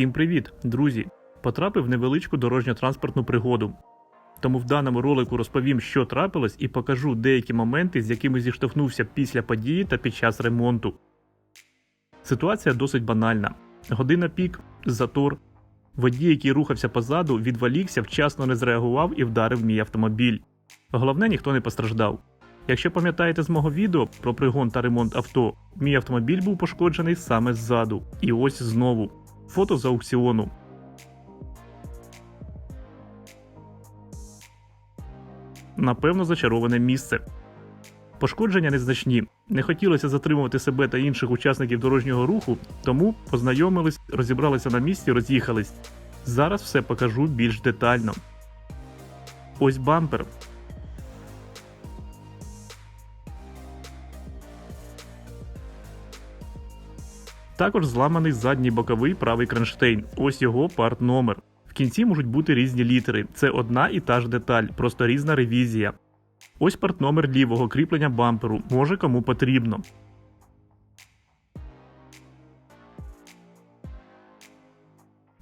Всім привіт, друзі! Потрапив в невеличку дорожньо-транспортну пригоду. Тому в даному ролику розповім, що трапилось, і покажу деякі моменти, з якими зіштовхнувся після події та під час ремонту. Ситуація досить банальна. Година пік, затор. Водій, який рухався позаду, відволікся, вчасно не зреагував і вдарив мій автомобіль. Головне, ніхто не постраждав. Якщо пам'ятаєте з мого відео про пригон та ремонт авто, мій автомобіль був пошкоджений саме ззаду. І ось знову. Фото з аукціону. Напевно, зачароване місце. Пошкодження незначні. Не хотілося затримувати себе та інших учасників дорожнього руху, тому познайомились, розібралися на місці, роз'їхались. Зараз все покажу більш детально. Ось бампер. Також зламаний задній боковий правий кронштейн. Ось його парт номер. В кінці можуть бути різні літери. Це одна і та ж деталь, просто різна ревізія. Ось парт номер лівого кріплення бамперу. Може кому потрібно.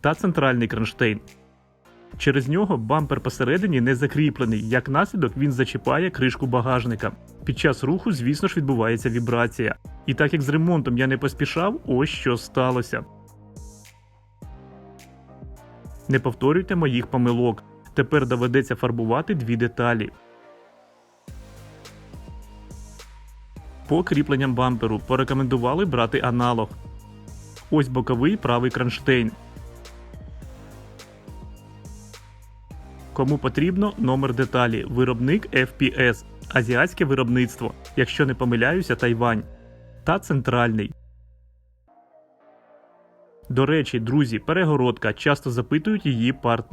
Та центральний кронштейн. Через нього бампер посередині не закріплений, як наслідок він зачіпає кришку багажника. Під час руху, звісно ж, відбувається вібрація. І так як з ремонтом я не поспішав, ось що сталося. Не повторюйте моїх помилок. Тепер доведеться фарбувати дві деталі. По кріпленням бамперу порекомендували брати аналог. Ось боковий правий кронштейн. Кому потрібно номер деталі. Виробник FPS. Азіатське виробництво. Якщо не помиляюся, Тайвань. Та центральний. До речі, друзі, перегородка. Часто запитують її парт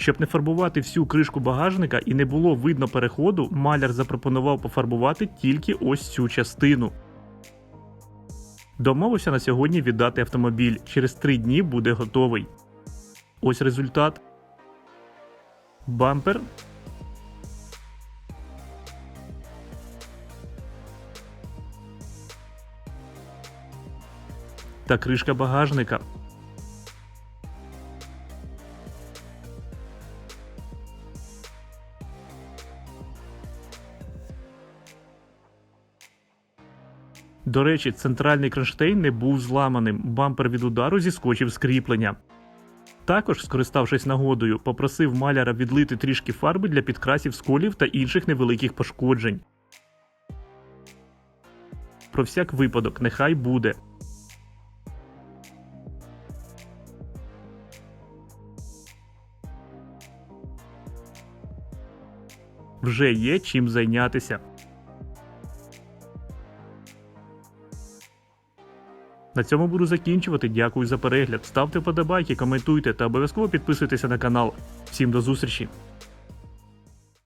Щоб не фарбувати всю кришку багажника і не було видно переходу, маляр запропонував пофарбувати тільки ось цю частину. Домовився на сьогодні віддати автомобіль. Через три дні буде готовий. Ось результат. Бампер. Та кришка багажника. До речі, центральний кронштейн не був зламаним, бампер від удару зіскочив з кріплення. Також, скориставшись нагодою, попросив маляра відлити трішки фарби для підкрасів сколів та інших невеликих пошкоджень. Про всяк випадок, нехай буде. Вже є чим зайнятися. На цьому буду закінчувати. Дякую за перегляд. Ставте вподобайки, коментуйте та обов'язково підписуйтеся на канал. Всім до зустрічі!